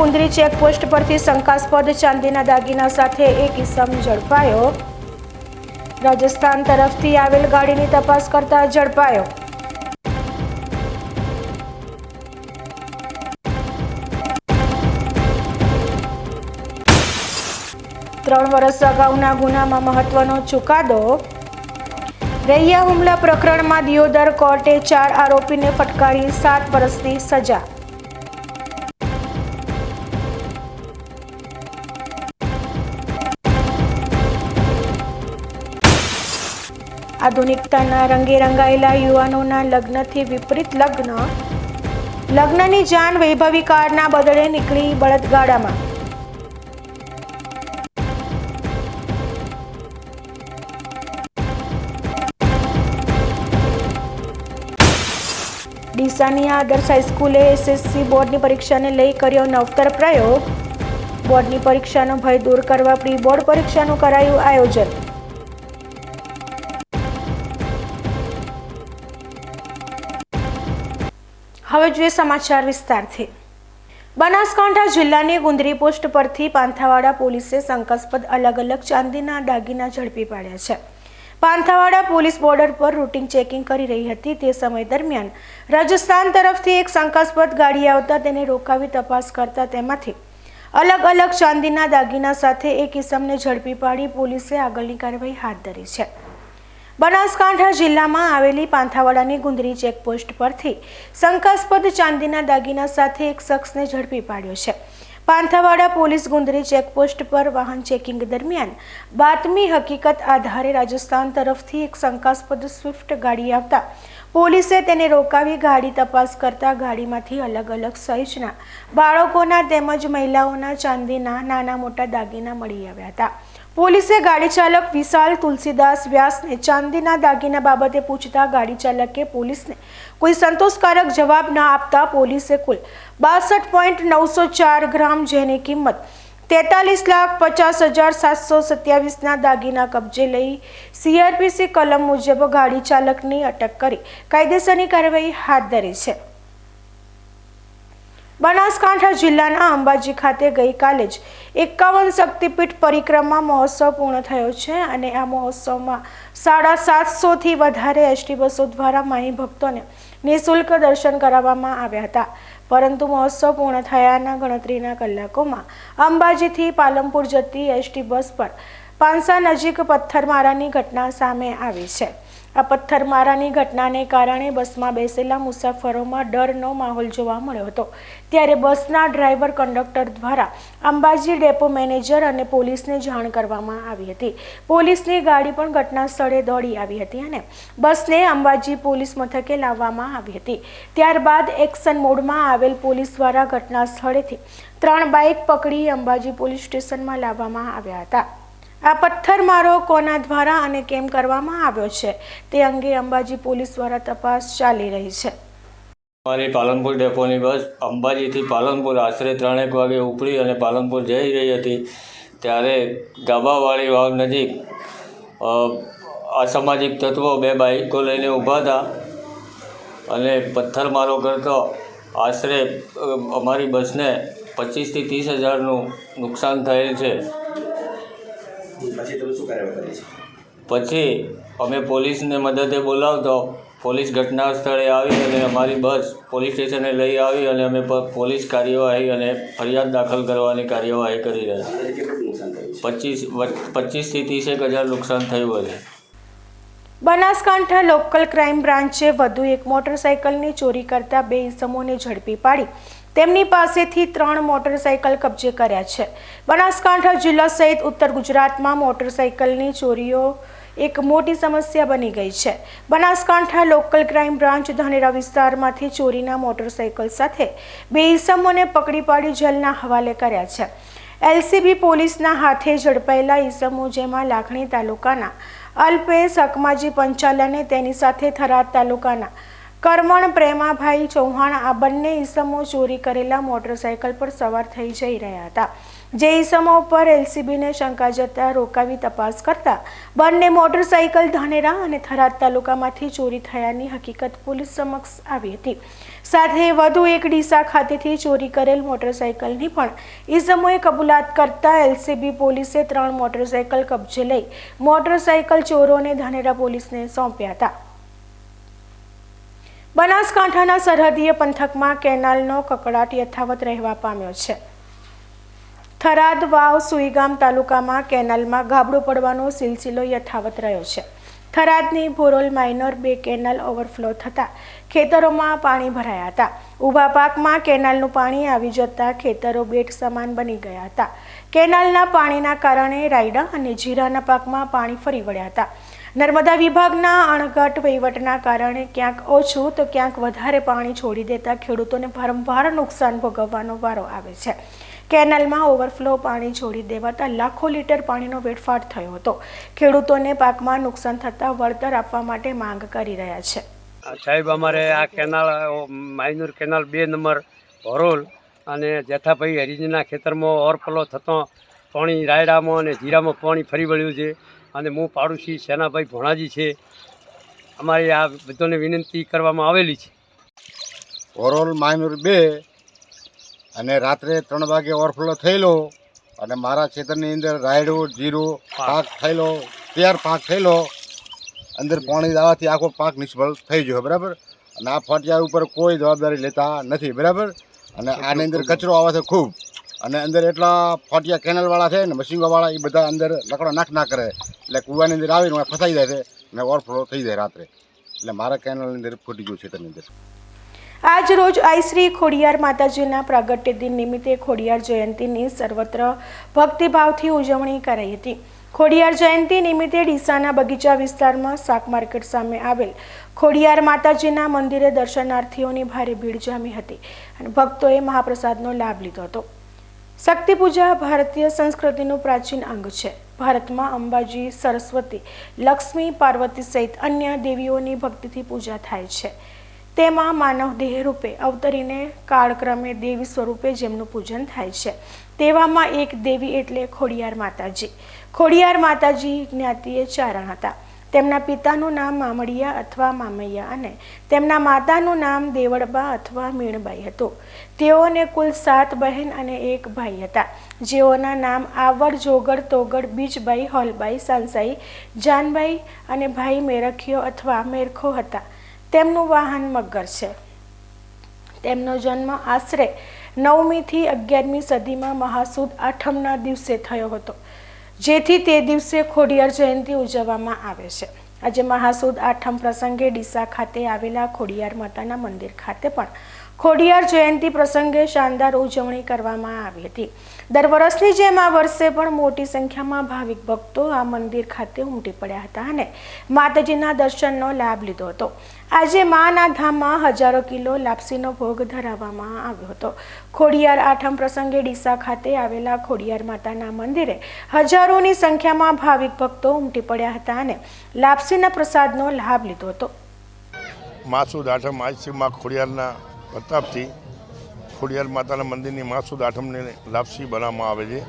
Gundri checkpost પરથી શંકાસ્પદ ચાંદીના દાગીના સાથે એક ઇસમ ઝડપાયો. રાજસ્થાન તરફથી આવેલ ગાડીની તપાસ કરતા ઝડપાયો. ત્રણ વર્ષ અગાઉના ગુનામાં મહત્વનો ચુકાદો. રૈયા હુમલા પ્રકરણમાં દિયોદર કોર્ટે ચાર આરોપીને ફટકારી સાત વર્ષની સજા. આધુનિકતાના રંગે રંગાયેલા યુવાનોના લગ્નથી વિપરીત લગ્ન. લગ્નની જાન વૈભવી કારના બદલે નીકળી બળદગાડામાં. ડીસાની આદર્શ હાઈસ્કૂલે એસએસસી બોર્ડની પરીક્ષાને લઈ કર્યો નવતર પ્રયોગ. બોર્ડની પરીક્ષાનો ભય દૂર કરવા પ્રી બોર્ડ પરીક્ષાનું કરાયું આયોજન. હવે જોઈએ સમાચાર વિસ્તારથી. બનાસકાંઠા જિલ્લાની ગુંદરી પોસ્ટ પરથી પાંથાવાડા પોલીસે શંકાસ્પદ અલગ અલગ ચાંદીના દાગીના ઝડપી પાડ્યા છે. પાંથાવાડા પોલીસ બોર્ડર પર રૂટિન ચેકિંગ કરી રહી હતી તે સમય દરમિયાન રાજસ્થાન તરફથી એક શંકાસ્પદ ગાડી આવતા તેને રોકાવી તપાસ કરતા તેમાંથી અલગ અલગ ચાંદીના દાગીના સાથે એક ઇસમને ઝડપી પાડી પોલીસે આગળની કાર્યવાહી હાથ ધરી છે. બનાસકાંઠા જિલ્લામાં આવેલી પાંથાવાડાની ગુંદરી ચેકપોસ્ટ પરથી શંકાસ્પદ ચાંદીના દાગીના સાથે એક શખ્સને ઝડપી પાડ્યો છે. પાંથાવાડા પોલીસ ગુંદરી ચેકપોસ્ટ પર વાહન ચેકિંગ દરમિયાન બાતમી હકીકત આધારે રાજસ્થાન તરફથી એક શંકાસ્પદ સ્વિફ્ટ ગાડી આવતા પોલીસે તેને રોકાવી ગાડી તપાસ કરતા ગાડીમાંથી અલગ અલગ સાઇઝના બાળકોના તેમજ મહિલાઓના ચાંદીના નાના મોટા દાગીના મળી આવ્યા હતા. પોલીસે ગાડી ચાલક વિશાલ તુલસીદાસ વ્યાસને ચાંદીના દાગીના બાબતે પૂછતા ગાડી ચાલકે પોલીસને કોઈ સંતોષકારક જવાબ ન આપતા પોલીસે કુલ બાસઠ પોઈન્ટ નવસો ચાર ગ્રામ જેની કિંમત તેતાલીસ લાખ પચાસ હજાર સાતસો સત્યાવીસના દાગીના કબજે લઈ સીઆરપીસી કલમ મુજબ ગાડી ચાલકની અટક કરી કાયદેસરની કાર્યવાહી હાથ ધરી છે. બનાસકાંઠા જિલ્લાના અંબાજી ખાતે ગઈકાલે જ એકાવન શક્તિપીઠ પરિક્રમા મહોત્સવ પૂર્ણ થયો છે અને આ મહોત્સવમાં સાડા સાતસોથી વધારે એસટી બસો દ્વારા માહી ભક્તોને નિઃશુલ્ક દર્શન કરાવવામાં આવ્યા હતા. પરંતુ મહોત્સવ પૂર્ણ થયાના ગણતરીના કલાકોમાં અંબાજીથી પાલનપુર જતી એસટી બસ પર પાંસા નજીક પથ્થરમારાની ઘટના સામે આવી છે. આ પથ્થરમારાની ઘટનાને કારણે બસમાં બેસેલા મુસાફરોમાં ડરનો માહોલ જોવા મળ્યો હતો. ત્યારે બસના ડ્રાઈવર કંડક્ટર દ્વારા અંબાજી ડેપો મેનેજર અને પોલીસને જાણ કરવામાં આવી હતી. પોલીસની ગાડી પણ ઘટના સ્થળે દોડી આવી હતી અને બસને અંબાજી પોલીસ મથકે લાવવામાં આવી હતી. ત્યારબાદ એક્શન મોડમાં આવેલ પોલીસ દ્વારા ઘટના સ્થળેથી ત્રણ બાઇક પકડી અંબાજી પોલીસ સ્ટેશનમાં લાવવામાં આવ્યા હતા. આ પથ્થરમારો કોના દ્વારા અને કેમ કરવામાં આવ્યો છે તે અંગે અંબાજી પોલીસ દ્વારા તપાસ ચાલી રહી છે. અમારી પાલનપુર ડેપોની બસ અંબાજીથી પાલનપુર આશરે ત્રણેક વાગે ઉપડી અને પાલનપુર જઈ રહી હતી. ત્યારે ગાબાવાળી વાવ નજીક અસામાજિક તત્વો બે બાઇકો લઈને ઊભા હતા અને પથ્થરમારો કરતો આશરે અમારી બસને પચીસથી ત્રીસ હજારનું નુકસાન થયેલ છે? પછી અમે પોલીસને મદદે બોલાવતો પોલીસ ઘટના સ્થળે આવી અને અમારી બસ પોલીસ સ્ટેશને લઈ આવી અને અમે પોલીસ કાર્યવાહી અને ફરિયાદ દાખલ કરવાની કાર્યવાહી કરી રહ્યા છીએ. પચીસ પચીસથી ત્રીસેક હજાર નુકસાન થયું હશે બનાસકાંઠા લોકલ ક્રાઇમ બ્રાન્ચે વધુ એક મોટરસાઇકલની ચોરી કરતા બે ઇસમોને ઝડપી પાડી. તેમની પાસેથી ત્રણ મોટરસાઇકલ કબજે કર્યા છે. બનાસકાંઠા જિલ્લા સહિત ઉત્તર ગુજરાતમાં મોટરસાઇકલની ચોરીઓ એક મોટી સમસ્યા બની ગઈ છે. Banaskantha local crime branch Dhanera વિસ્તારમાંથી ચોરીના મોટરસાઇકલ સાથે બે ઇસમોને પકડી પાડી જેલના હવાલે કર્યા છે. એલસીબી પોલીસના હાથે ઝડપાયેલા ઈસમો જેમાં લાખણી તાલુકાના અલ્પેશ હકમાજી પંચાલ અને તેની સાથે થરાદ તાલુકાના કરમણ પ્રેમાભાઈ ચૌહાણ આ બંને ઈસમો ચોરી કરેલા મોટરસાયકલ પર સવાર થઈ જઈ રહ્યા હતા. જે ઈસમો પર એલસીબીને શંકા જતા રોકાવી તપાસ કરતા બંને મોટરસાઇકલ ધાનેરા અને થરાદ તાલુકામાંથી ચોરી થયાની હકીકત પોલીસ સમક્ષ આવી હતી. સાથે વધુ એક ડીસા ખાતેથી ચોરી કરેલ મોટરસાયકલની પણ ઈસમોએ કબૂલાત કરતા એલસીબી પોલીસે ત્રણ મોટરસાયકલ કબજે લઈ મોટરસાયકલ ચોરોને ધાનેરા પોલીસને સોંપ્યા હતા. બનાસકાંઠાના સરહદીય પંથકમાં કેનાલનો કકડાટ યથાવત રહેવા પામ્યો છે. થરાદ વાવ સુઈગામ તાલુકામાં કેનાલમાં ગાબડું પડવાનો સિલસિલો યથાવત રહ્યો છે. થરાદની ભોરોલ માઇનર બે કેનાલ ઓવરફ્લો થતાં ખેતરોમાં પાણી ભરાયા હતા. ઊભા પાકમાં કેનાલનું પાણી આવી જતાં ખેતરો બેટ સમાન બની ગયા હતા. કેનાલના પાણીના કારણે રાયડા અને જીરાના પાકમાં પાણી ફરી વળ્યા હતા. નર્મદા વિભાગના અણઘટ વહીવટના કારણે ક્યાંક ઓછું તો ક્યાંક વધારે પાણી છોડી દેતા ખેડૂતોને વારંવાર નુકસાન ભોગવવાનો વારો આવે છે. કેનાલમાં ઓવરફ્લો પાણી છોડી દેવાતા લાખો લીટર પાણીનો વેડફાટ થયો હતો. ખેડૂતોને પાકમાં નુકસાન થતાં વળતર આપવા માટે માંગ કરી રહ્યા છે. સાહેબ અમારે આ કેનાલ માયનુર કેનાલ બે નંબર ભરોલ અને જેઠાભાઈ હરિજીના ખેતરમાં ઓવરફ્લો થતો પાણી રાયડામાં અને જીરામાં પાણી ફરી વળ્યું છે અને હું પાડોશી સેનાભાઈ ભોણાજી છે. અમારી આ બધાને વિનંતી કરવામાં આવેલી છે. ઓરોલ માયનુર બે અને રાત્રે ત્રણ વાગે ઓવરફ્લો થયેલો અને મારા ખેતરની અંદર રાયડો જીરો પાક. થયેલો તૈયાર પાક થયેલો. અંદર પાણી આવવાથી આખો પાક નિષ્ફળ થઈ ગયો બરાબર? અને આ ફટિયા ઉપર કોઈ જવાબદારી લેતા નથી બરાબર? અને આની અંદર કચરો આવે છે ખૂબ. અને અંદર એટલા ફટિયા કેનલવાળા છે ને મશીનવાળા એ બધા અંદર લકડો નાખ ના કરે. એટલે કૂવાની અંદર આવીને ફસાઈ જાય છે અને ઓવરફ્લો થઈ જાય રાત્રે. એટલે મારા કેનલની અંદર ફૂટી ગયું ખેતરની અંદર. આજ રોજ આઈ શ્રી ખોડિયાર માતાજીના પ્રાગટ્ય દિન નિમિત્તે ખોડિયાર જયંતીની સર્વત્ર ભક્તિભાવથી ઉજવણી કરાઈ હતી. ખોડિયાર જયંતી નિમિત્તે ડીસાના બગીચા વિસ્તારમાં શાક માર્કેટ સામે આવેલ ખોડિયાર માતાજીના મંદિરે દર્શનાર્થીઓની ભારે ભીડ જામી હતી અને ભક્તોએ મહાપ્રસાદનો લાભ લીધો હતો. શક્તિ પૂજા ભારતીય સંસ્કૃતિનું પ્રાચીન અંગ છે. ભારતમાં અંબાજી, સરસ્વતી, લક્ષ્મી, પાર્વતી સહિત અન્ય દેવીઓની ભક્તિથી પૂજા થાય છે. તેમાં માનવ દેહ રૂપે અવતરીને કાળક્રમે દેવી સ્વરૂપે જેમનું પૂજન થાય છે. તેવામાં એક દેવી એટલે ખોડિયાર માતાજી. ખોડિયાર માતાજી જ્ઞાતિએ ચારણ હતા. તેમના પિતાનું નામ મામડિયા અથવા મામૈયા અને તેમના માતાનું નામ દેવળબા અથવા મીણબાઈ હતું. તેઓને કુલ સાત બહેન અને એક ભાઈ હતા. જેઓના નામ આવડ, જોગડ, તોગડ, બીજબાઈ, હોલબાઈ, સાંસાઈ, જાનબાઈ અને ભાઈ મેરખિયો અથવા મેરખો હતા. તેમનું વાહન મગર છે. તેમનો જન્મ આશરે નવમીથી અગિયારમી સદીમાં મહાસુદ આઠમના દિવસે થયો હતો, જેથી તે દિવસે ખોડિયાર જયંતી ઉજવવામાં આવે છે. આજે મહાસુદ આઠમ પ્રસંગે ડીસા ખાતે આવેલા ખોડિયાર માતાના મંદિર ખાતે પણ ખોડિયાર જયંતી પ્રસંગે શાનદાર ઉજવણી કરવામાં આવી હતી. દર વર્ષની જેમ આ વર્ષે પણ મોટી સંખ્યામાં ભાવિક ભક્તો આ મંદિર ખાતે ઉમટી પડ્યા હતા અને માતાજીના દર્શનનો લાભ લીધો હતો. આજે માના ધામમાં હજારો કિલો લાપસીનો ભોગ ધરાવવામાં આવ્યો હતો. ખોડિયાર આઠમ પ્રસંગે ડીસા ખાતે આવેલા ખોડિયાર માતાના મંદિરે હજારોની સંખ્યામાં ભાવિક ભક્તો ઉમટી પડ્યા હતા અને લાપસીના પ્રસાદનો લાભ લીધો હતો. માસુદ આઠમ આજથી ખોડિયારના પ્રતાપથી ખોડિયાર માતાના મંદિરની માસુદ આઠમને લાપસી બનાવવામાં આવે છે.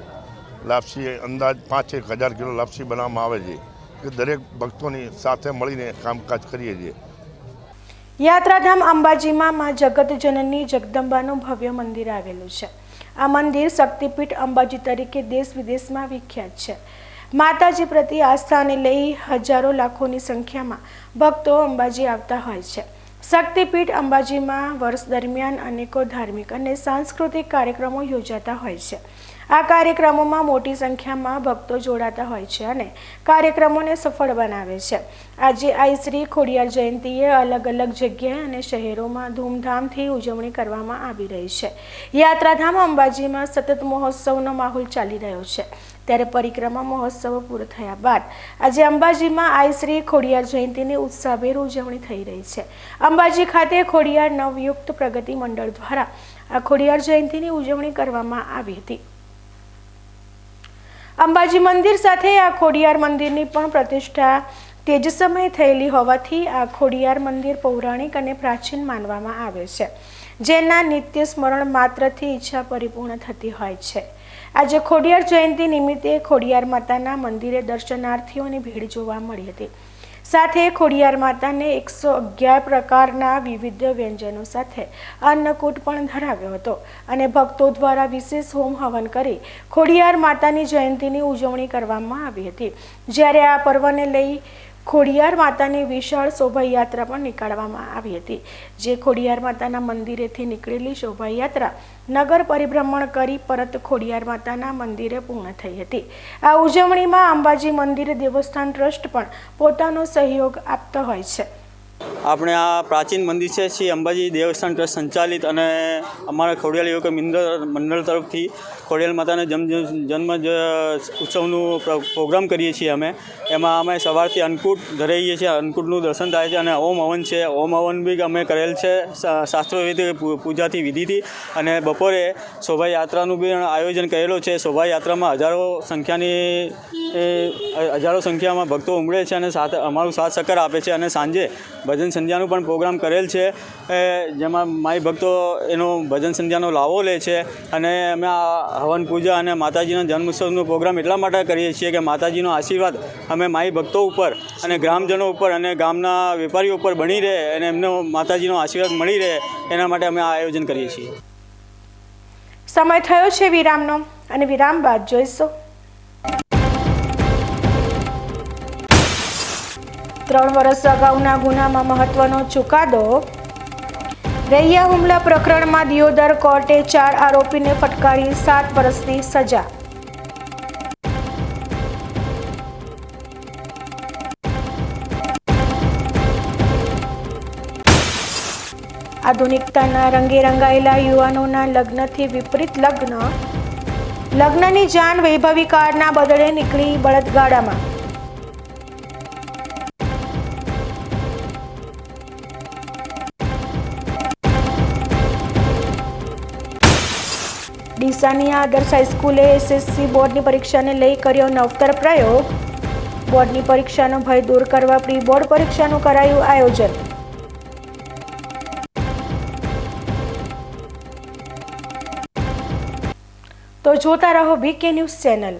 લાપસી અંદાજ પાંચ એક હજાર કિલો લાપસી બનાવવામાં આવે છે કે દરેક ભક્તોની સાથે મળીને કામકાજ કરીએ છીએ. યાત્રાધામ અંબાજીમાં મા જગતજનની જગદંબાનું ભવ્ય મંદિર આવેલું છે. આ મંદિર શક્તિપીઠ અંબાજી તરીકે દેશ વિદેશમાં વિખ્યાત છે. માતાજી પ્રતિ આસ્થાને લઈ હજારો લાખોની સંખ્યામાં ભક્તો અંબાજી આવતા હોય છે. શક્તિપીઠ અંબાજીમાં વર્ષ દરમિયાન અનેકો ધાર્મિક અને સાંસ્કૃતિક કાર્યક્રમો યોજાતા હોય છે. આ કાર્યક્રમોમાં મોટી સંખ્યામાં ભક્તો જોડાતા હોય છે અને કાર્યક્રમોને સફળ બનાવે છે. આજે આઈ શ્રી ખોડિયાર જયંતીએ અલગ અલગ જગ્યાએ અને શહેરોમાં ધૂમધામથી ઉજવણી કરવામાં આવી રહી છે. યાત્રાધામ અંબાજીમાં સતત મહોત્સવનો માહોલ ચાલી રહ્યો છે. ત્યારે પરિક્રમા મહોત્સવ પૂરો થયા બાદ આજે અંબાજીમાં આઈ શ્રી ખોડિયાર જયંતિની ઉત્સાહભેર ઉજવણી થઈ રહી છે. અંબાજી ખાતે ખોડિયાર નવયુક્ત પ્રગતિ મંડળ દ્વારા આ ખોડિયાર જયંતીની ઉજવણી કરવામાં આવી હતી. અંબાજી મંદિર સાથે આ ખોડિયાર મંદિરની પણ પ્રતિષ્ઠા તે જ સમયે થયેલી હોવાથી આ ખોડિયાર મંદિર પૌરાણિક અને પ્રાચીન માનવામાં આવે છે. જેના નિત્ય સ્મરણ માત્રથી ઈચ્છા પરિપૂર્ણ થતી હોય છે. આજે ખોડિયાર જયંતિ નિમિત્તે ખોડિયાર માતાના મંદિરે દર્શનાર્થીઓની ભીડ જોવા મળી હતી. સાથે ખોડિયાર માતાને એકસો અગિયાર પ્રકારના વિવિધ વ્યંજનો સાથે અન્નકૂટ પણ ધરાવ્યો હતો અને ભક્તો દ્વારા વિશેષ હોમ હવન કરી ખોડિયાર માતાની જયંતીની ઉજવણી કરવામાં આવી હતી. જ્યારે આ પર્વને લઈ ખોડિયાર માતાની વિશાળ શોભાયાત્રા પણ નીકાળવામાં આવી હતી. જે ખોડિયાર માતાના મંદિરેથી નીકળેલી શોભાયાત્રા નગર પરિભ્રમણ કરી પરત ખોડિયાર માતાના મંદિરે પૂર્ણ થઈ હતી. આ ઉજવણીમાં અંબાજી મંદિર દેવસ્થાન ટ્રસ્ટ પણ પોતાનો સહયોગ આપતો હોય છે. આપણે આ પ્રાચીન મંદિર છે શ્રી અંબાજી દેવસ્થાન ટ્રસ્ટ સંચાલિત અને અમારા ખોડિયાલ યુવક મંડળ મંડળ તરફથી ખોડિયાલ માતાના જન્મ જન્મ ઉત્સવનું પ્રોગ્રામ કરીએ છીએ અમે. એમાં અમે સવારથી અન્નકૂટ ધરાઈએ છીએ. અન્નકૂટનું દર્શન થાય છે અને ઓમ હવન છે. ઓમ હવન બી અમે કરેલ છે શાસ્ત્રોવિધિ પૂજાથી વિધિથી અને બપોરે શોભાયાત્રાનું બી આયોજન કરેલું છે. શોભાયાત્રામાં હજારો સંખ્યાની હજારો સંખ્યામાં ભક્તો ઉમળે છે અને સાથે અમારું સાથ સકર આપે છે અને સાંજે ભજન સંધ્યાનું પણ પ્રોગ્રામ કરેલ છે. જેમાં માઈ ભક્તો એનો ભજન સંધ્યાનો લાવો લે છે અને અમે આ હવન પૂજા અને માતાજીના જન્મોત્સવનો પ્રોગ્રામ એટલા માટે કરીએ છીએ કે માતાજીનો આશીર્વાદ અમે માઈ ભક્તો ઉપર અને ગ્રામજનો ઉપર અને ગામના વેપારીઓ ઉપર બની રહે અને એમનો માતાજીનો આશીર્વાદ મળી રહે એના માટે અમે આ આયોજન કરીએ છીએ. સમય થયો છે વિરામનો અને વિરામ બાદ જોઈશું. ત્રણ વર્ષ અગાઉના ગુનામાં મહત્વનો ચુકાદો. રૈયા હુમલા પ્રકરણમાં દિયોદર કોર્ટે ચાર આરોપીને ફટકારી સાત વર્ષની સજા. આધુનિકતાના રંગે રંગાયેલા યુવાનોના લગ્નથી વિપરીત લગ્ન. લગ્નની જાન વૈભવી કારના બદલે નીકળી બળદગાડામાં. ડીસાની આદર્શ હાઈસ્કૂલે એસએસસી બોર્ડની પરીક્ષાને લઈ કર્યો નવતર પ્રયોગ. બોર્ડની પરીક્ષાનો ભય દૂર કરવા પ્રી બોર્ડ પરીક્ષાનું કરાયું આયોજન. તો જોતા રહો બીકે ન્યૂઝ ચેનલ.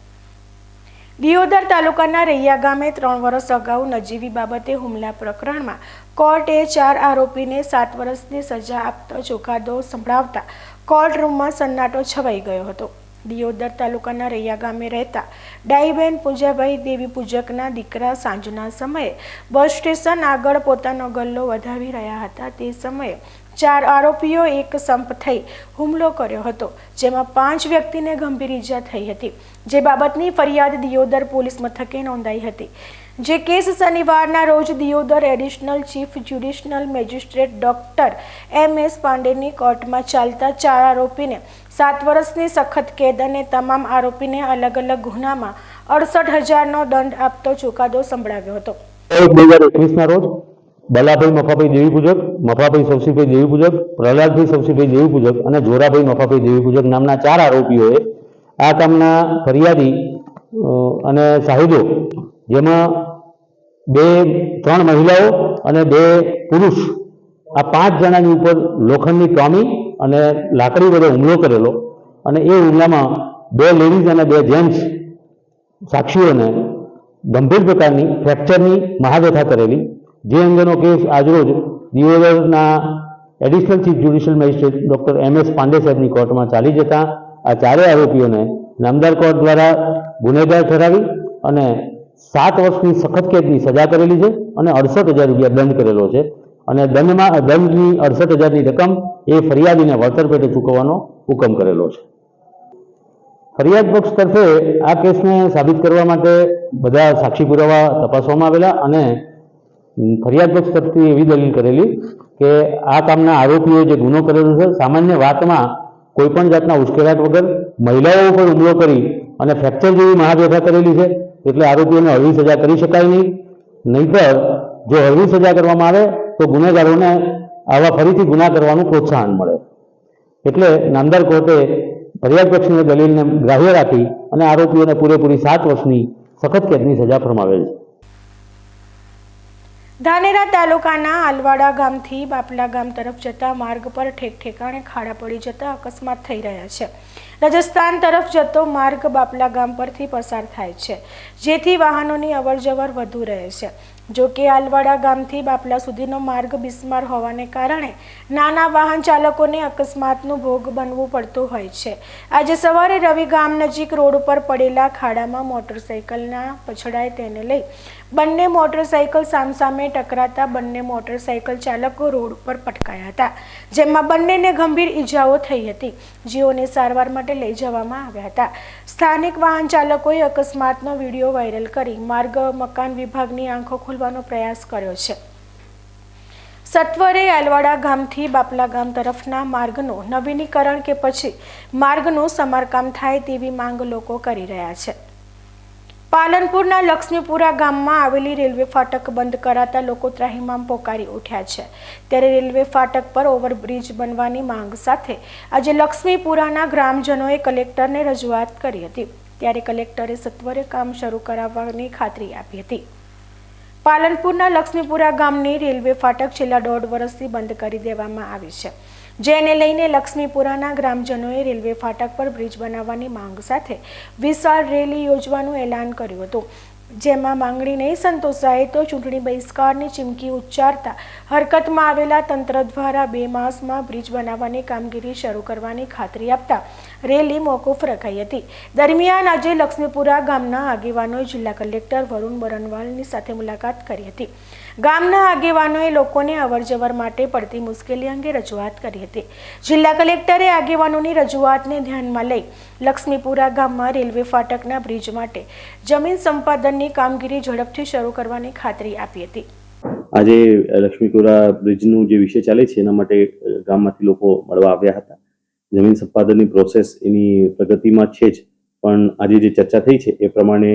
દિયોદર તાલુકાના રૈયા ગામે ત્રણ વર્ષ અગાઉ નજીવી બાબતે હુમલા પ્રકરણમાં કોર્ટે ચાર આરોપીને સાત વર્ષની સજા આપતો ચુકાદો સંભળાવતા કોર્ટ રૂમમાં સન્નાટો છવાઈ ગયો હતો. દિયોદર તાલુકાના રૈયા ગામે રહેતા ડાઈબેન પૂજાભાઈ દેવી પૂજકના દીકરા સાંજના સમયે બસ સ્ટેશન આગળ પોતાનો ગલ્લો વધાવી રહ્યા હતા. તે સમયે ચાર આરોપીઓ એક સંપ થઈ હુમલો કર્યો હતો, જેમાં પાંચ વ્યક્તિને ગંભીર ઈજા થઈ હતી. જે બાબતની ફરિયાદ દિયોદર પોલીસ મથકે નોંધાઈ હતી. જે કેસ શનિવારના રોજ Deodar additional chief judicial magistrate doctor M S પાંડેની કોર્ટમાં ચાલતા ચાર આરોપીને સાત વર્ષની સખત કેદ અને તમામ આરોપીને અલગ અલગ ગુનામાં અડસઠ હજારનો દંડ આપતો ચુકાદો સંભળાવ્યો હતો. બે હજાર એકવીસના રોજ બલાભાઈ મફાભાઈ દેવી પૂજક, મફાભાઈ સવસીભાઈ દેવી પૂજક, પ્રહલાદભાઈ સવસીભાઈ દેવી પૂજક અને જોરાભાઈ મફાભાઈ દેવી પૂજક નામના ચાર આરોપીઓએ આ કામના ફરિયાદી અને સાહિદો, જેમાં બે, ત્રણ મહિલાઓ અને બે પુરુષ, આ પાંચ જણાની ઉપર લોખંડની ટોમી અને લાકડી વડે હુમલો કરેલો અને એ હુમલામાં બે લેડીઝ અને બે જેન્ટ્સ સાક્ષીઓને ગંભીર પ્રકારની ફ્રેક્ચરની મહાવ્યથા કરેલી જે અંગેનો કેસ આજરોજ દિયોદરના additional chief judicial magistrate doctor M S Pande સાહેબની કોર્ટમાં ચાલી જતા આ ચારેય આરોપીઓને નામદાર કોર્ટ દ્વારા ગુનેગાર ઠરાવી અને સાત વર્ષની સખત કેદની સજા કરેલી છે અને અડસઠ હજાર રૂપિયા દંડ કરેલો છે. અને દંડમાં, દંડની અડસઠ હજારની રકમ એ ફરિયાદીને વળતર પેટે ચૂકવવાનો હુકમ કરેલો છે. ફરિયાદ પક્ષ તરફે આ કેસને સાબિત કરવા માટે બધા સાક્ષી પુરાવા તપાસવામાં આવેલા અને ફરિયાદ પક્ષ તરફથી એવી દલીલ કરેલી કે આ કામના આરોપીઓ જે ગુનો કરેલો છે, સામાન્ય વાતમાં કોઈ પણ જાતના ઉશ્કેરાટ વગર મહિલાઓ ઉપર હુમલો કરી અને ફ્રેક્ચર જેવી મહાવ્યથા કરેલી છે, એટલે આરોપીઓને હળવી સજા કરી શકાય નહીં. નહીતર, જો હળવી સજા કરવામાં આવે, તો ગુનેગારોને આવા ફરીથી ગુના કરવાનું પ્રોત્સાહન મળે. એટલે નામદાર કોર્ટે ફરિયાદ પક્ષની દલીલને ગ્રાહ્ય રાખી અને આરોપીઓને પૂરેપૂરી સાત વર્ષની સખત કેદની સજા ફરમાવેલ છે. ધાનેરા તાલુકાના આલવાડા ગામથી બાપલા ગામ તરફ જતા માર્ગ પર ઠેક ઠેકાણે ખાડા પડી જતા અકસ્માત થઈ રહ્યા છે. રાજસ્થાન તરફ જતો માર્ગ બાપલા ગામ પરથી પસાર થાય છે, જેથી વાહનોની અવરજવર વધુ રહે છે. જો કે આલવાડા ગામથી બાપલા સુધીનો માર્ગ બિસ્માર હોવાને કારણે નાના વાહન ચાલકોને અકસ્માતનું ભોગ બનવું પડતું હોય છે. આજે સવારે રવિ ગામ નજીક રોડ ઉપર પડેલા ખાડામાં મોટરસાઇકલના પછડાય તેને લઈ બંને મોટરસાઇકલ સામસામે ટકરાતા બંને મોટરસાઇકલ ચાલકો રોડ ઉપર પટકાયા હતા, જેમાં બંનેને ગંભીર ઈજાઓ થઈ હતી. જેઓને સારવાર માટે લઈ જવામાં આવ્યા હતા. સ્થાનિક વાહન ચાલકોએ અકસ્માતનો વીડિયો વાયરલ કરી માર્ગ, મકાન વિભાગની આંખો ખોલવાનો પ્રયાસ કર્યો છે. સત્વરે આલવાડા ગામથી બાપલા ગામ તરફના માર્ગનું નવીનીકરણ કે પછી માર્ગનું સમારકામ થાય તેવી માંગ લોકો કરી રહ્યા છે. પાલનપુરના લક્ષ્મીપુરા ગામમાં આવેલી રેલવે ફાટક બંધ કરાતા લોકો ત્રાહિમામ પોકારી ઉઠ્યા છે. ત્યારે રેલવે ફાટક પર ઓવરબ્રિજ બનવાની માંગ સાથે આજે લક્ષ્મીપુરાના ગ્રામજનોએ કલેક્ટરને રજૂઆત કરી હતી. ત્યારે કલેક્ટરે સત્વરે કામ શરૂ કરાવવાની ખાતરી આપી હતી. પાલનપુરના લક્ષ્મીપુરા ગામની રેલવે ફાટક છેલ્લા દોઢ વર્ષથી બંધ કરી દેવામાં આવી છે. જેને લઈને લક્ષ્મીપુરાના ગ્રામજનોએ રેલવે ફાટક પર બ્રિજ બનાવવાની માંગ સાથે વિશાળ રેલી યોજવાનું એલાન કર્યું હતું. જેમાં માંગણી નહીં સંતોષાય તો ચૂંટણી બહિષ્કારની ચીમકી ઉચ્ચારતા હરકતમાં આવેલા તંત્ર દ્વારા બે માસમાં બ્રિજ બનાવવાની કામગીરી શરૂ કરવાની ખાતરી આપતા રેલી મોકૂફ રખાઈ હતી. દરમિયાન આજે લક્ષ્મીપુરા ગામના આગેવાનોએ જિલ્લા કલેક્ટર વરુણ બરનવાલની સાથે મુલાકાત કરી હતી. ગામના આગેવાનોએ લોકોને અવરજવર માટે પડતી મુશ્કેલી અંગે રજૂઆત કરી હતી. જિલ્લા કલેક્ટરે આગેવાનોની રજૂઆતને ધ્યાનમાં લઈ લક્ષ્મીપુરા ગામમાં રેલવે ફાટકના બ્રિજ માટે જમીન સંપાદનની કામગીરી ઝડપથી શરૂ કરવાની ખાતરી આપી હતી. આજે લક્ષ્મીપુરા બ્રિજનું જે વિષય ચાલે છે, એના માટે ગામમાંથી લોકો મળવા આવ્યા હતા. જમીન સંપાદનની પ્રોસેસ એની પ્રગતિમાં છે જ. પણ આજે જે ચર્ચા થઈ છે એ પ્રમાણે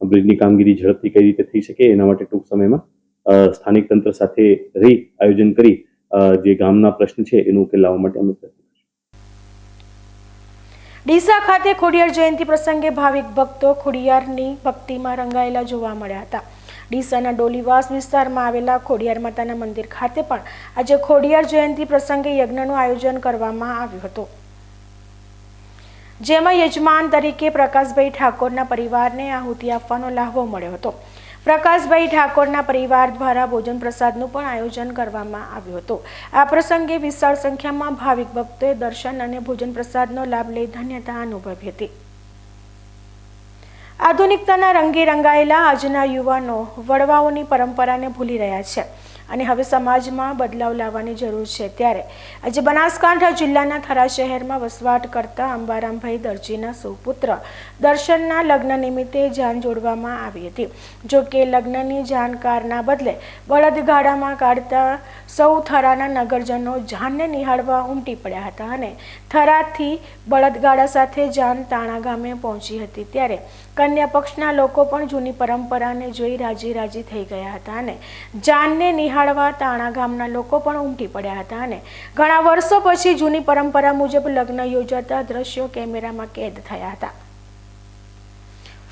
બ્રિજની કામગીરી ઝડપથી કઈ રીતે થઈ શકે એના માટે ટૂંક સમયમાં સ્થાનિક તંત્ર સાથે રહી આયોજન કરી જે ગામના પ્રશ્ન છે એનો ઉકેલ લાવવા માટે અમે પ્રયત્ન ડીસા ખાતે ખોડિયાર જયંતિ પ્રસંગે ભાવિક ભક્તો ખોડિયારની ભક્તિમાં રંગાયેલા જોવા મળ્યા હતા. ડીસાના ડોલીવાસ વિસ્તારમાં આવેલા ખોડિયાર માતાના મંદિર ખાતે પણ આજે ખોડિયાર જયંતિ પ્રસંગે યજ્ઞનું આયોજન કરવામાં આવ્યું હતું. જેમાં યજમાન તરીકે પ્રકાશભાઈ ઠાકોરના પરિવારને આહુતિ આપવાનો લાહવો મળ્યો હતો. પ્રકાશભાઈ ઠાકોરના પરિવાર દ્વારા ભોજન પ્રસાદનું પણ આયોજન કરવામાં આવ્યું હતું. આ પ્રસંગે વિશાળ સંખ્યામાં ભાવિક ભક્તોએ દર્શન અને ભોજન પ્રસાદનો લાભ લઈ ધન્યતા અનુભવી હતી. આધુનિકતાના રંગે રંગાયેલા આજના યુવાનો વડવાઓની પરંપરાને ભૂલી રહ્યા છે અને હવે સમાજમાં બદલાવ લાવવાની જરૂર છે ત્યારે આજે બનાસકાંઠા જિલ્લાના થરા શહેરમાં વસવાટ કરતા અંબારામભાઈ દરજીના સુપુત્ર દર્શનના લગ્ન નિમિત્તે જાન જોડવામાં આવી હતી. જો કે લગ્નની જાણકારના બદલે બળદગાડામાં કાઢતા સૌ થરાના નગરજનો જાનને નિહાળવા ઉમટી પડ્યા હતા અને થરાથી બળદગાડા સાથે જાન તાણા ગામે પહોંચી હતી ત્યારે કન્યા પક્ષના લોકો પણ જૂની પરંપરાને જોઈ રાજી રાજી થઈ ગયા હતા અને જાનને નિહાળવા તાણા ગામના લોકો પણ ઉમટી પડ્યા હતા અને ઘણા વર્ષો પછી જૂની પરંપરા મુજબ લગ્ન યોજાતા દ્રશ્યો કેમેરામાં કેદ થયા હતા.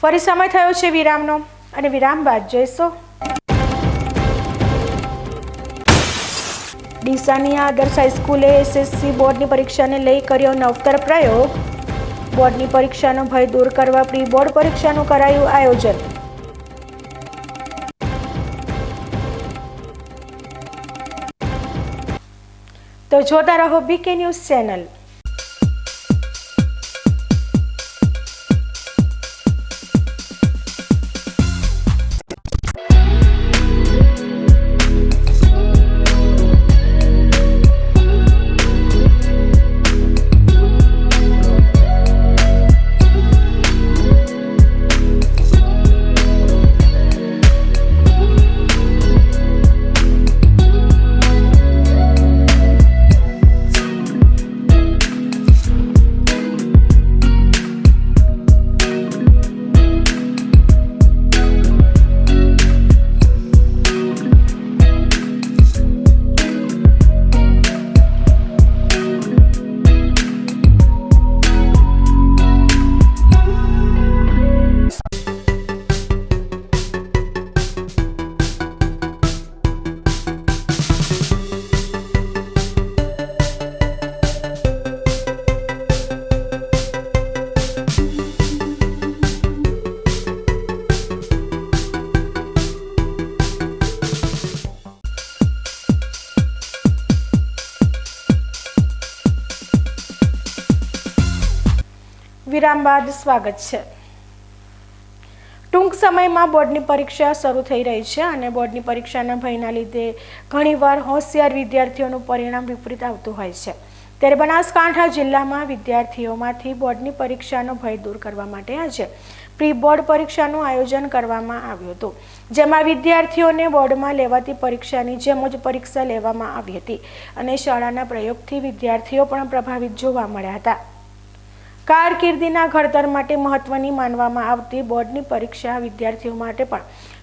ફરી સમય થયો છે વિરામનો અને વિરામ બાદ જોઈશો. ડીસાની આદર્શ હાઈસ્કૂલે એસએસસી બોર્ડની પરીક્ષાને લઈ કર્યો નવતર પ્રયોગ. બોર્ડની પરીક્ષાનો ભય દૂર કરવા પ્રી બોર્ડ પરીક્ષાનું કરાયું આયોજન. તો જોતા રહો બીકે ન્યૂઝ ચેનલ બાદ સ્વાગત છે. ટૂંક સમયમાં બોર્ડની પરીક્ષા શરૂ થઈ રહી છે અને બોર્ડની પરીક્ષાના ભયના લીધે ઘણીવાર હોશિયાર વિદ્યાર્થીઓનું પરિણામ વિપરીત આવતું હોય છે. ત્યારે બનાસકાંઠા જિલ્લામાં વિદ્યાર્થીઓમાંથી બોર્ડની પરીક્ષાનો ભય દૂર કરવા માટે આજે પ્રી બોર્ડ પરીક્ષાનું આયોજન કરવામાં આવ્યું હતું. જેમાં વિદ્યાર્થીઓને બોર્ડમાં લેવાતી પરીક્ષાની જેમ જ પરીક્ષા લેવામાં આવી હતી અને શાળાના પ્રયોગથી વિદ્યાર્થીઓ પણ પ્રભાવિત જોવા મળ્યા હતા. કારકિર્દીના ઘડતર માટે મહત્વની માનવામાં આવતી બોર્ડની પરીક્ષા વિદ્યાર્થીઓ માટે પણ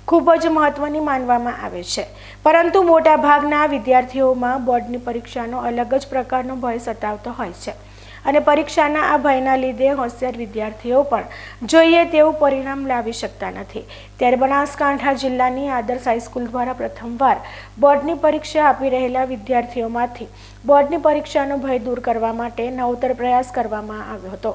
ખૂબ જ મહત્વની માનવામાં આવે છે. પરંતુ મોટાભાગના વિદ્યાર્થીઓમાં બોર્ડની પરીક્ષાનો અલગ જ પ્રકારનો ભય સતાવતો હોય છે. અને પરીક્ષાના આ ભયના લીધે હોશિયાર વિદ્યાર્થીઓ પણ જોઈએ તેવું પરિણામ લાવી શકતા નથી. ત્યારે બનાસકાંઠા જિલ્લાની આદર્શ હાઈસ્કૂલ દ્વારા પ્રથમવાર બોર્ડની પરીક્ષા આપી રહેલા વિદ્યાર્થીઓમાંથી બોર્ડની પરીક્ષાનો ભય દૂર કરવા માટે નવતર પ્રયાસ કરવામાં આવ્યો હતો.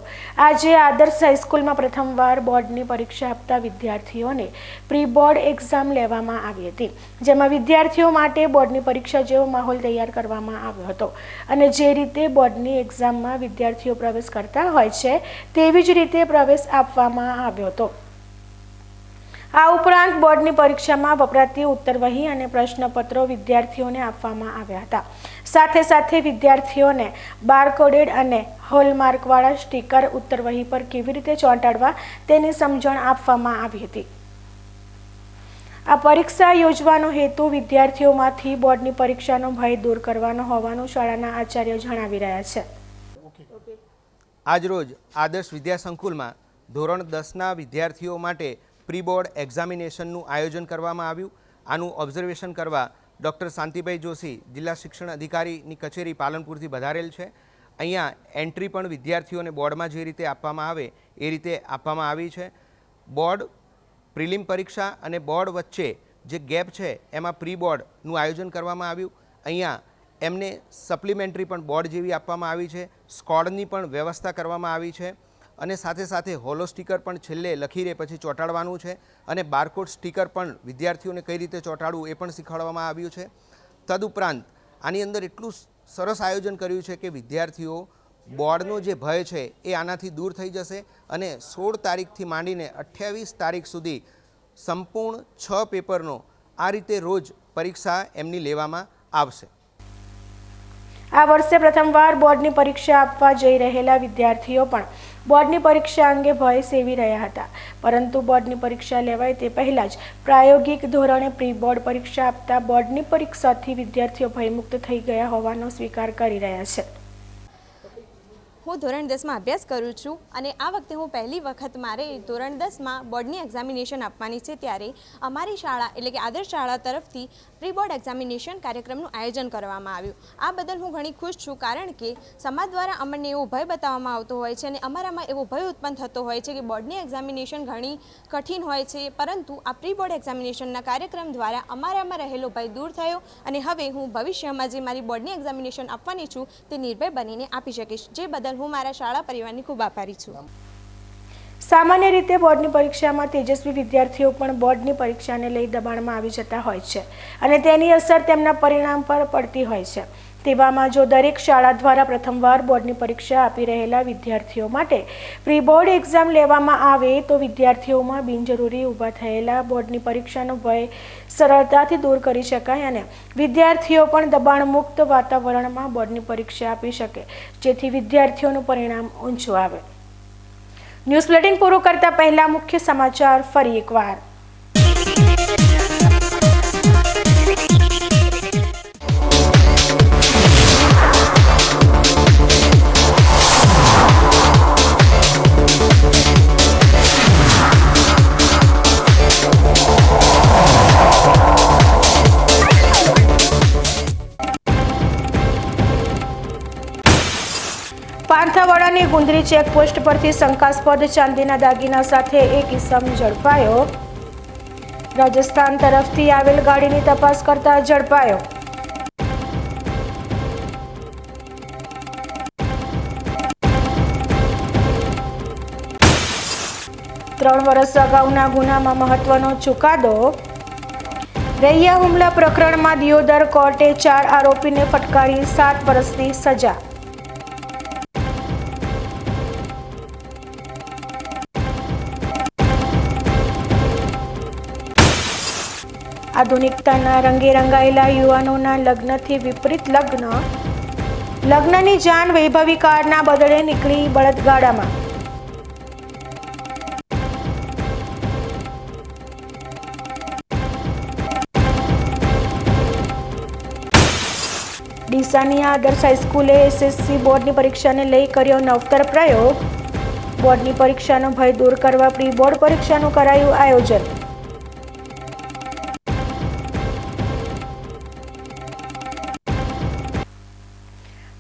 આજે આદર્શ હાઈસ્કૂલમાં પ્રથમવાર બોર્ડની પરીક્ષા આપતા વિદ્યાર્થીઓને પ્રી બોર્ડ એક્ઝામ લેવામાં આવી હતી, જેમાં વિદ્યાર્થીઓ માટે બોર્ડની પરીક્ષા જેવો માહોલ તૈયાર કરવામાં આવ્યો હતો અને જે રીતે બોર્ડની એક્ઝામમાં વિદ્યાર્થીઓ પ્રવેશ કરતા હોય છે, તેવી જ રીતે પ્રવેશ આપવામાં આવ્યો હતો. આ ઉપરાંત બોર્ડની પરીક્ષામાં વપરાતી ઉત્તરવહી અને પ્રશ્નપત્રો વિદ્યાર્થીઓને આપવામાં આવ્યા હતા. સાથે સાથે વિદ્યાર્થીઓને બારકોડેડ અને હોલમાર્કવાળા સ્ટીકર ઉત્તરવહી પર કેવી રીતે ચોંટાડવા તેની સમજણ આપવામાં આવી હતી. આ પરીક્ષા યોજવાનો હેતુ વિદ્યાર્થીઓમાંથી બોર્ડની પરીક્ષાનો ભય દૂર કરવાનો હોવાનું શાળાના આચાર્ય જણાવી રહ્યા છે. આજરોજ આદર્શ વિદ્યા સંકુલમાં ધોરણ દસના વિદ્યાર્થીઓ માટે પ્રી બોર્ડ એક્ઝામિનેશનનું આયોજન કરવામાં આવ્યું. આનું ઓબ્ઝર્વેશન કરવા ડૉક્ટર શાંતિભાઈ જોશી જિલ્લા શિક્ષણ અધિકારીની કચેરી પાલનપુરથી વધારેલ છે. અહીંયા એન્ટ્રી પણ વિદ્યાર્થીઓને બોર્ડમાં જે રીતે આપવામાં આવે એ રીતે આપવામાં આવી છે. બોર્ડ પ્રિલિમ પરીક્ષા અને બોર્ડ વચ્ચે જે ગેપ છે એમાં પ્રી બોર્ડનું આયોજન કરવામાં આવ્યું. અહીંયા એમને સપ્લિમેન્ટરી પણ બોર્ડ જેવી આપવામાં આવી છે. સ્કોડની પણ વ્યવસ્થા કરવામાં આવી છે. અને સાથે સાથે હોલો સ્ટીકર પણ છેલ્લે લખી રહે, પછી ચોંટાડવાનું છે અને બારકોડ સ્ટીકર પણ વિદ્યાર્થીઓને કઈ રીતે ચોંટાડવું એ પણ શીખવાડવામાં આવ્યું છે. તદુપરાંત આની અંદર એટલું સરસ આયોજન કર્યું છે કે વિદ્યાર્થીઓ બોર્ડનો જે ભય છે એ આનાથી દૂર થઈ જશે અને સોળ તારીખથી માંડીને અઠ્યાવીસ તારીખ સુધી સંપૂર્ણ છ પેપરનો આ રીતે રોજ પરીક્ષા એમની લેવામાં આવશે. આ વર્ષે પ્રથમવાર બોર્ડની પરીક્ષા આપવા જઈ રહેલા વિદ્યાર્થીઓ પણ બોર્ડની પરીક્ષા અંગે ભય સેવી રહ્યા હતા. પરંતુ બોર્ડની પરીક્ષા લેવાય તે પહેલાં જ પ્રાયોગિક ધોરણે પ્રી બોર્ડ પરીક્ષા આપતા બોર્ડની પરીક્ષાથી વિદ્યાર્થીઓ ભયમુક્ત થઈ ગયા હોવાનો સ્વીકાર કરી રહ્યા છે. હું ધોરણ દસમાં અભ્યાસ કરું છું અને આ વખતે હું પહેલી વખત મારે ધોરણ દસમાં બોર્ડની એક્ઝામિનેશન આપવાની છે ત્યારે અમારી શાળા એટલે કે આદર્શ શાળા તરફથી પ્રી બોર્ડ એક્ઝામિનેશન કાર્યક્રમનું આયોજન કરવામાં આવ્યું. આ બદલ હું ઘણી ખુશ છું કારણ કે સમાજ દ્વારા અમને એવો ભય બતાવવામાં આવતો હોય છે અને અમારામાં એવો ભય ઉત્પન્ન થતો હોય છે કે બોર્ડની એક્ઝામિનેશન ઘણી કઠિન હોય છે, પરંતુ આ પ્રી બોર્ડ એક્ઝામિનેશનના કાર્યક્રમ દ્વારા અમારામાં રહેલો ભય દૂર થયો અને હવે હું ભવિષ્યમાં જે મારી બોર્ડની એક્ઝામિનેશન આપવાની છું તે નિર્ભય બનીને આપી શકીશ. જે બદલ હું મારા શાળા પરિવારની ખૂબ આભારી છું. સામાન્ય રીતે બોર્ડની પરીક્ષામાં તેજસ્વી વિદ્યાર્થીઓ પણ બોર્ડની પરીક્ષાને લઈ દબાણમાં આવી જતા હોય છે અને તેની અસર તેમના પરિણામ પર પડતી હોય છે. તેવામાં જો દરેક શાળા દ્વારા પ્રથમવાર બોર્ડની પરીક્ષા આપી રહેલા વિદ્યાર્થીઓ માટે પ્રી બોર્ડ એક્ઝામ લેવામાં આવે, તો વિદ્યાર્થીઓમાં બિનજરૂરી ઊભા થયેલા બોર્ડની પરીક્ષાનો ભય સરળતાથી દૂર કરી શકાય અને વિદ્યાર્થીઓ પણ દબાણમુક્ત વાતાવરણમાં બોર્ડની પરીક્ષા આપી શકે, જેથી વિદ્યાર્થીઓનું પરિણામ ઊંચું આવે. ન્યૂઝ બુલેટિન પૂરું કરતા પહેલા મુખ્ય સમાચાર ફરી એકવાર. ગુંદરી ચેકપોસ્ટ પરથી શંકાસ્પદ ચાંદીના દાગીના સાથે એક ઇસમ ઝડપાયો. રાજસ્થાન તરફથી આવેલ ગાડીની તપાસ કરતા ઝડપાયો. ત્રણ વર્ષ અગાઉના ગુનામાં મહત્વનો ચુકાદો. રૈયા હુમલા પ્રકરણમાં દિયોદર કોર્ટે ચાર આરોપીને ફટકારી સાત વર્ષની સજા. આધુનિકતાના રંગે રંગાયેલા યુવાનોના લગ્નથી વિપરીત લગ્ન. લગ્નની જાન વૈભવી કારના બદલે નીકળી બળદગાડામાં. ડીસાની આદર્શ હાઈસ્કૂલે એસએસસી બોર્ડની પરીક્ષાને લઈ કર્યો નવતર પ્રયોગ. બોર્ડની પરીક્ષાનો ભય દૂર કરવા પ્રી બોર્ડ પરીક્ષાનું કરાયું આયોજન.